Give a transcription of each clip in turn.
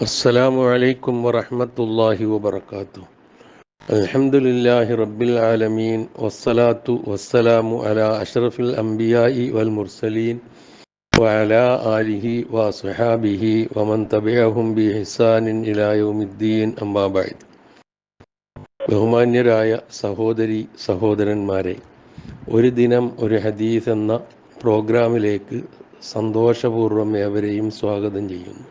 السلام عليكم ورحمة الله وبركاته الحمد لله رب العالمين والصلاة والسلام على أشرف الأنبياء والمرسلين وعلى آله وصحابه ومن تبعهم بإحسان إلى يوم الدين أما بعد ബഹുമാന്യരായ സഹോദരി സഹോദരന്മാരെ ഒരു ദിനം ഒരു ഹദീസ് എന്ന പ്രോഗ്രാമിലേക്ക് സന്തോഷപൂർവ്വം ഏവരെയും സ്വാഗതം ചെയ്യുന്നു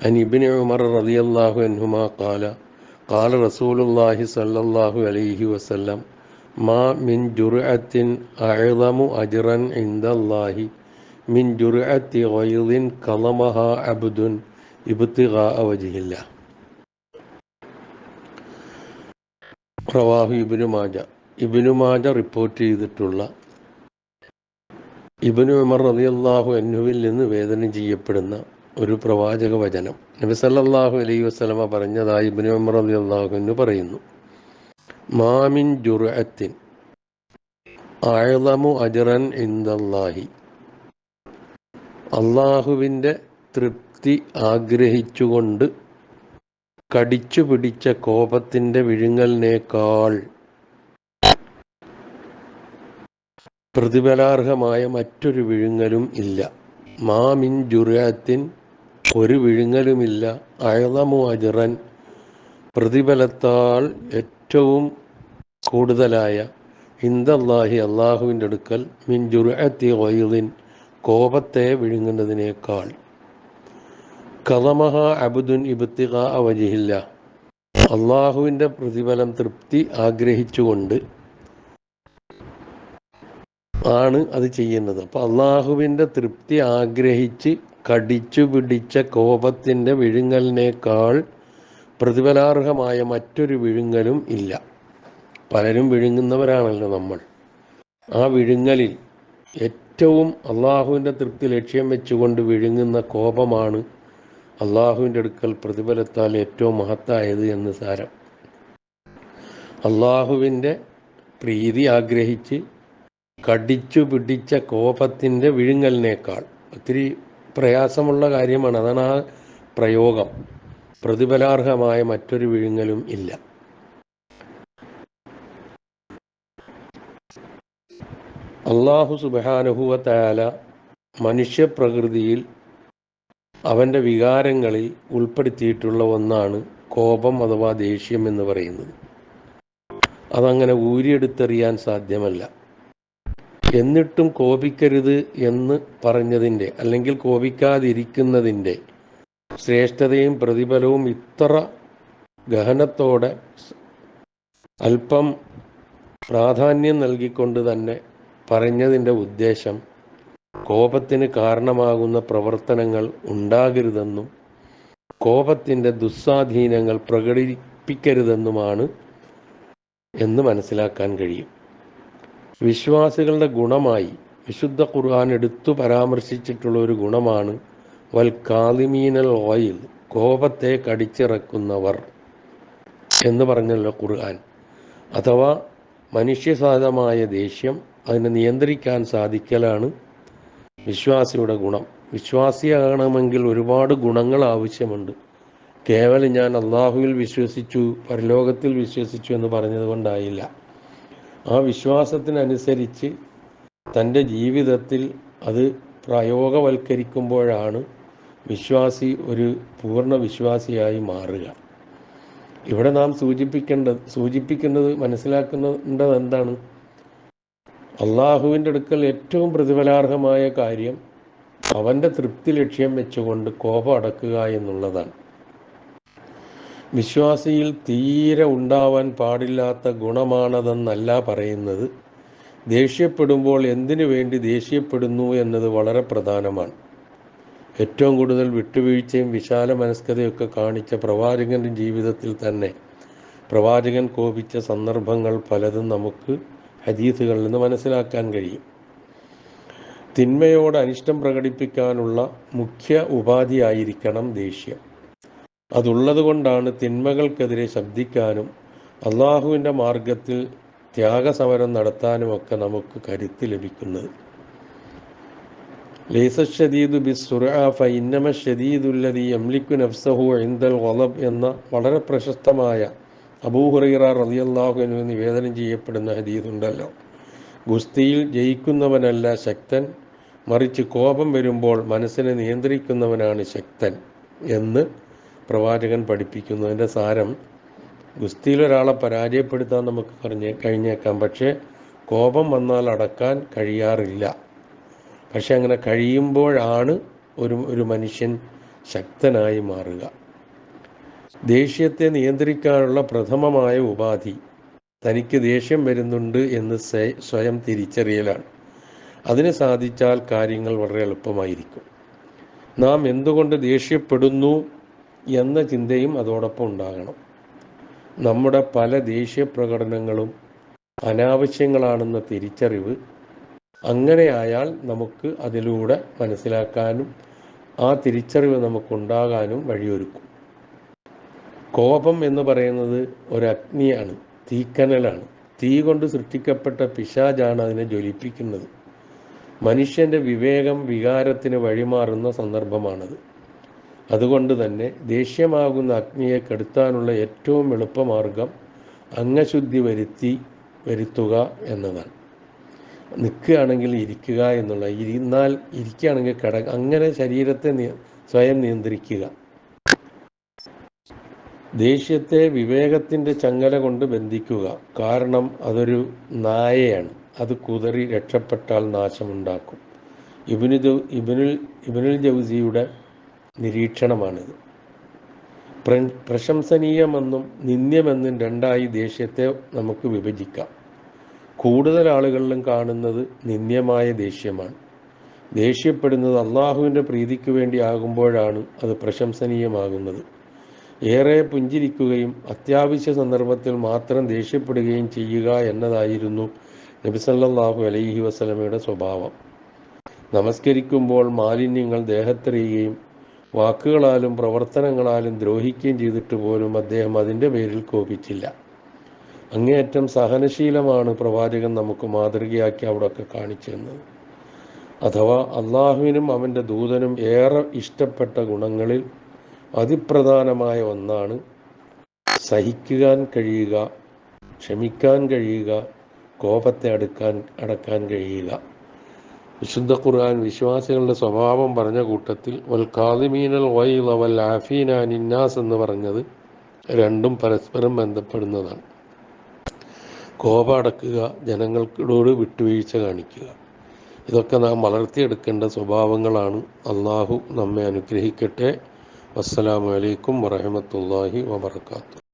عن ابن عمر رضي الله عنهما قال قال رسول الله صلى الله عليه وسلم ما من جرعة أعظم أجرا عند الله من جرعة غيظ كظمها عبد ابتغاء وجه الله റവാഹു Ibn Majah Ibn Majah report ചെയ്തിട്ടുള്ള ഇബിനു ഉമർ റളിയല്ലാഹു അൻഹുവിൽ നിന്ന് വേദന ചെയ്യപ്പെടുന്ന ഒരു പ്രവാചക വചനം. നബി സല്ലല്ലാഹു അലൈഹി വസല്ലമ പറഞ്ഞതായി ഇബ്നു ഉമർ റളിയല്ലാഹു അൻഹു പറയുന്നു. മാമിൻ ജുർഅത്തിൻ അഅളമു അജ്റൻ ഇൻദല്ലാഹി. അള്ളാഹുവിന്റെ തൃപ്തി ആഗ്രഹിച്ചുകൊണ്ട് കടിച്ചു പിടിച്ച കോപത്തിന്റെ വിഴുങ്ങലിനേക്കാൾ പ്രതിഫലാർഹമായ മറ്റൊരു വിഴുങ്ങലും ഇല്ല. മാമിൻ ജുർഅത്തിൻ ഒരു വിഴുങ്ങലുമില്ല. അഴലമു അജിറൻ പ്രതിഫലത്താൽ ഏറ്റവും കൂടുതലായ ഇന്ദല്ലാഹി അള്ളാഹുവിന്റെ അടുക്കൽ മിൻ ജുർഅത്തി വൈദിൻ കോപത്തെ വിഴുങ്ങുന്നതിനേക്കാൾ. കഥമഹ അബുദുൻ ഇബത്തിക അവജിഹില്ല അള്ളാഹുവിന്റെ പ്രതിഫലം തൃപ്തി ആഗ്രഹിച്ചുകൊണ്ട് ആണ് അത് ചെയ്യുന്നത്. അപ്പോൾ അള്ളാഹുവിന്റെ തൃപ്തി ആഗ്രഹിച്ച് കടിച്ചു പിടിച്ച കോപത്തിന്റെ വിഴുങ്ങലിനേക്കാൾ പ്രതിഫലാർഹമായ മറ്റൊരു വിഴുങ്ങലും ഇല്ല. പലരും വിഴുങ്ങുന്നവരാണല്ലോ നമ്മൾ. ആ വിഴുങ്ങലിൽ ഏറ്റവും അള്ളാഹുവിന്റെ തൃപ്തി ലക്ഷ്യം വെച്ചുകൊണ്ട് വിഴുങ്ങുന്ന കോപമാണ് അള്ളാഹുവിന്റെ അടുക്കൽ പ്രതിഫലത്താൽ ഏറ്റവും മഹത്തായത് എന്ന് സാരം. അള്ളാഹുവിന്റെ പ്രീതി ആഗ്രഹിച്ച് കടിച്ചു പിടിച്ച കോപത്തിന്റെ വിഴുങ്ങലിനേക്കാൾ ഒത്തിരി പ്രയാസമുള്ള കാര്യമാണ്. അതാണ് ആ പ്രയോഗം. പ്രതിഫലാർഹമായ മറ്റൊരു വിഴുങ്ങലും ഇല്ല. അള്ളാഹു സുബാനുഹുവ തയാല മനുഷ്യപ്രകൃതിയിൽ അവന്റെ വികാരങ്ങളിൽ ഉൾപ്പെടുത്തിയിട്ടുള്ള ഒന്നാണ് കോപം അഥവാ ദേഷ്യം എന്ന് പറയുന്നത്. അതങ്ങനെ ഊരിയെടുത്തെറിയാൻ സാധ്യമല്ല. എന്നിട്ടും കോപിക്കരുത് എന്ന് പറഞ്ഞതിന്റെ അല്ലെങ്കിൽ കോപിക്കാതിരിക്കുന്നതിന്റെ ശ്രേഷ്ഠതയും പ്രതിഫലവും ഇത്ര ഗഹനത്തോടെ അല്പം പ്രാധാന്യം നൽകിക്കൊണ്ട് തന്നെ പറഞ്ഞതിന്റെ ഉദ്ദേശം കോപത്തിന് കാരണമാകുന്ന പ്രവർത്തനങ്ങൾ ഉണ്ടാകരുതെന്നും കോപത്തിന്റെ ദുസ്വാധീനങ്ങൾ പ്രകടിപ്പിക്കരുതെന്നുമാണ് എന്ന് മനസ്സിലാക്കാൻ കഴിയും. വിശ്വാസികളുടെ ഗുണമായി വിശുദ്ധ ഖുർആൻ എടുത്തു പരാമർശിച്ചിട്ടുള്ള ഒരു ഗുണമാണ് വൽ കാലിമീനൽ ഓയിൽ കോപത്തെ കടിച്ചിറക്കുന്നവർ എന്ന് പറഞ്ഞല്ലോ ഖുർആൻ. അഥവാ മനുഷ്യസാധമായ ദേഷ്യം അതിനെ നിയന്ത്രിക്കാൻ സാധിക്കലാണ് വിശ്വാസിയുടെ ഗുണം. വിശ്വാസിയാകണമെങ്കിൽ ഒരുപാട് ഗുണങ്ങൾ ആവശ്യമുണ്ട്. കേവലം ഞാൻ അള്ളാഹുവിൽ വിശ്വസിച്ചു പരലോകത്തിൽ വിശ്വസിച്ചു എന്ന് പറഞ്ഞതുകൊണ്ടായില്ല ആ വിശ്വാസത്തിനനുസരിച്ച് തന്റെ ജീവിതത്തിൽ അത് പ്രയോഗവൽക്കരിക്കുമ്പോഴാണ് വിശ്വാസി ഒരു പൂർണ വിശ്വാസിയായി മാറുക. ഇവിടെ നാം സൂചിപ്പിക്കേണ്ടത് സൂചിപ്പിക്കുന്നത് മനസ്സിലാക്കുന്നത് എന്താണ് അള്ളാഹുവിന്റെ അടുക്കൽ ഏറ്റവും പ്രതിഫലാർഹമായ കാര്യം അവന്റെ തൃപ്തി ലക്ഷ്യം വെച്ചുകൊണ്ട് കോപം അടക്കുക എന്നുള്ളതാണ്. വിശ്വാസിയിൽ തീരെ ഉണ്ടാവാൻ പാടില്ലാത്ത ഗുണമാണതെന്നല്ല പറയുന്നത്. ദേഷ്യപ്പെടുമ്പോൾ എന്തിനു വേണ്ടി ദേഷ്യപ്പെടുന്നു എന്നത് വളരെ പ്രധാനമാണ്. ഏറ്റവും കൂടുതൽ വിട്ടുവീഴ്ചയും വിശാല മനസ്കതയൊക്കെ കാണിച്ച പ്രവാചകന്റെ ജീവിതത്തിൽ തന്നെ പ്രവാചകൻ കോപിച്ച സന്ദർഭങ്ങൾ പലതും നമുക്ക് ഹദീസുകളിൽ നിന്ന് മനസ്സിലാക്കാൻ കഴിയും. തിന്മയോട് അനിഷ്ടം പ്രകടിപ്പിക്കാനുള്ള മുഖ്യ ഉപാധിയായിരിക്കണം ദേഷ്യം. അതുള്ളത് കൊണ്ടാണ് തിന്മകൾക്കെതിരെ ശബ്ദിക്കാനും അള്ളാഹുവിന്റെ മാർഗത്തിൽ ത്യാഗസമരം നടത്താനുമൊക്കെ നമുക്ക് കരുത്ത് ലഭിക്കുന്നത്. ലൈസ ഷദീദു ബി സുറാഫ ഇന്നമ ഷദീദുല്ലതി എംലിക്കു നഫ്സഹു ഇന്ദൽ വലബ് എന്ന വളരെ പ്രശസ്തമായ അബൂഹുറൈറ റളിയല്ലാഹു അൻഹു നിവേദനം ചെയ്യപ്പെടുന്ന ഹദീദുണ്ടല്ലോ ഗുസ്തിയിൽ ജയിക്കുന്നവനല്ല ശക്തൻ മറിച്ച് കോപം വരുമ്പോൾ മനസ്സിനെ നിയന്ത്രിക്കുന്നവനാണ് ശക്തൻ എന്ന് പ്രവാചകൻ പഠിപ്പിക്കുന്നു അതിന്റെ സാരം ഗുസ്തിയിൽ ഒരാളെ പരാജയപ്പെടുത്താൻ നമുക്ക് പറഞ്ഞ് കഴിഞ്ഞേക്കാം. പക്ഷേ കോപം വന്നാൽ അടക്കാൻ കഴിയാറില്ല. പക്ഷെ അങ്ങനെ കഴിയുമ്പോഴാണ് ഒരു ഒരു മനുഷ്യൻ ശക്തനായി മാറുക. ദേഷ്യത്തെ നിയന്ത്രിക്കാനുള്ള പ്രഥമമായ ഉപാധി തനിക്ക് ദേഷ്യം വരുന്നുണ്ട് എന്ന് സ്വയം തിരിച്ചറിയലാണ്. അതിന് സാധിച്ചാൽ കാര്യങ്ങൾ വളരെ എളുപ്പമായിരിക്കും. നാം എന്തുകൊണ്ട് ദേഷ്യപ്പെടുന്നു എന്ന ചിന്തയും അതോടൊപ്പം ഉണ്ടാകണം. നമ്മുടെ പല ദേഷ്യ പ്രകടനങ്ങളും അനാവശ്യങ്ങളാണെന്ന തിരിച്ചറിവ് അങ്ങനെയായാൽ നമുക്ക് അതിലൂടെ മനസ്സിലാക്കാനും ആ തിരിച്ചറിവ് നമുക്കുണ്ടാകാനും വഴിയൊരുക്കും. കോപം എന്ന് പറയുന്നത് ഒരു അഗ്നിയാണ് തീക്കനലാണ്. തീ കൊണ്ട് സൃഷ്ടിക്കപ്പെട്ട പിശാജാണ് അതിനെ ജ്വലിപ്പിക്കുന്നത്. മനുഷ്യന്റെ വിവേകം വികാരത്തിന് വഴിമാറുന്ന സന്ദർഭമാണത്. അതുകൊണ്ട് തന്നെ ദേഷ്യമാകുന്ന അഗ്നിയെ കെടുത്താനുള്ള ഏറ്റവും എളുപ്പമാർഗം അംഗശുദ്ധി വരുത്തി വരുത്തുക എന്നതാണ്. നിൽക്കുകയാണെങ്കിൽ ഇരിക്കുക എന്നുള്ള ഇരുന്നാൽ ഇരിക്കുകയാണെങ്കിൽ കിട അങ്ങനെ ശരീരത്തെ സ്വയം നിയന്ത്രിക്കുക. ദേഷ്യത്തെ വിവേകത്തിന്റെ ചങ്ങല കൊണ്ട് ബന്ധിക്കുക. കാരണം അതൊരു നായയാണ്. അത് കുതറി രക്ഷപ്പെട്ടാൽ നാശമുണ്ടാക്കും. ഇബിനു ഇബിനുൽ ഇബിനുൽ ജൗസിയുടെ നിരീക്ഷണമാണിത്. പ്ര- പ്രശംസനീയമെന്നും നിന്ദ്യമെന്നും രണ്ടായി ദേഷ്യത്തെ നമുക്ക് വിഭജിക്കാം. കൂടുതൽ ആളുകളിലും കാണുന്നത് നിന്ദ്യമായ ദേഷ്യമാണ്. ദേഷ്യപ്പെടുന്നത് അള്ളാഹുവിന്റെ പ്രീതിക്ക് വേണ്ടി ആകുമ്പോഴാണ് അത് പ്രശംസനീയമാകുന്നത്. ഏറെ പുഞ്ചിരിക്കുകയും അത്യാവശ്യ സന്ദർഭത്തിൽ മാത്രം ദേഷ്യപ്പെടുകയും ചെയ്യുക എന്നതായിരുന്നു നബിസല്ലാഹു അലൈഹി വസ്ലമയുടെ സ്വഭാവം. നമസ്കരിക്കുമ്പോൾ മാലിന്യങ്ങൾ ദേഹത്തെറിയുകയും വാക്കുകളാലും പ്രവർത്തനങ്ങളാലും ദ്രോഹിക്കുകയും ചെയ്തിട്ട് പോലും അദ്ദേഹം അതിന്റെ പേരിൽ കോപിച്ചില്ല. അങ്ങേയറ്റം സഹനശീലമാണ് പ്രവാചകൻ നമുക്ക് മാതൃകയാക്കി അവിടെയൊക്കെ കാണിച്ചു തന്നത് അഥവാ അള്ളാഹുവിനും അവന്റെ ദൂതനും ഏറെ ഇഷ്ടപ്പെട്ട ഗുണങ്ങളിൽ അതിപ്രധാനമായ ഒന്നാണ് സഹിക്കുവാൻ കഴിയുക ക്ഷമിക്കാൻ കഴിയുക കോപത്തെ അടുക്കാൻ അടക്കാൻ കഴിയുക വിശുദ്ധ ഖുർആൻ വിശ്വാസികളുടെ സ്വഭാവം പറഞ്ഞ കൂട്ടത്തിൽ വൽ കാദിമീനൽ വൈല വൽ ആഫീന നിന്നാസ് എന്ന് പറഞ്ഞത് രണ്ടും പരസ്പരം ബന്ധപ്പെടുന്നതാണ്. കോപടക്കുക ജനങ്ങളോട് വിട്ടുവീഴ്ച കാണിക്കുക. ഇതൊക്കെ നാം വളർത്തിയെടുക്കേണ്ട സ്വഭാവങ്ങളാണ്. അള്ളാഹു നമ്മെ അനുഗ്രഹിക്കട്ടെ. വസ്സലാമു അലൈക്കും വറഹമത്തല്ലാഹി വബർക്കാത്തു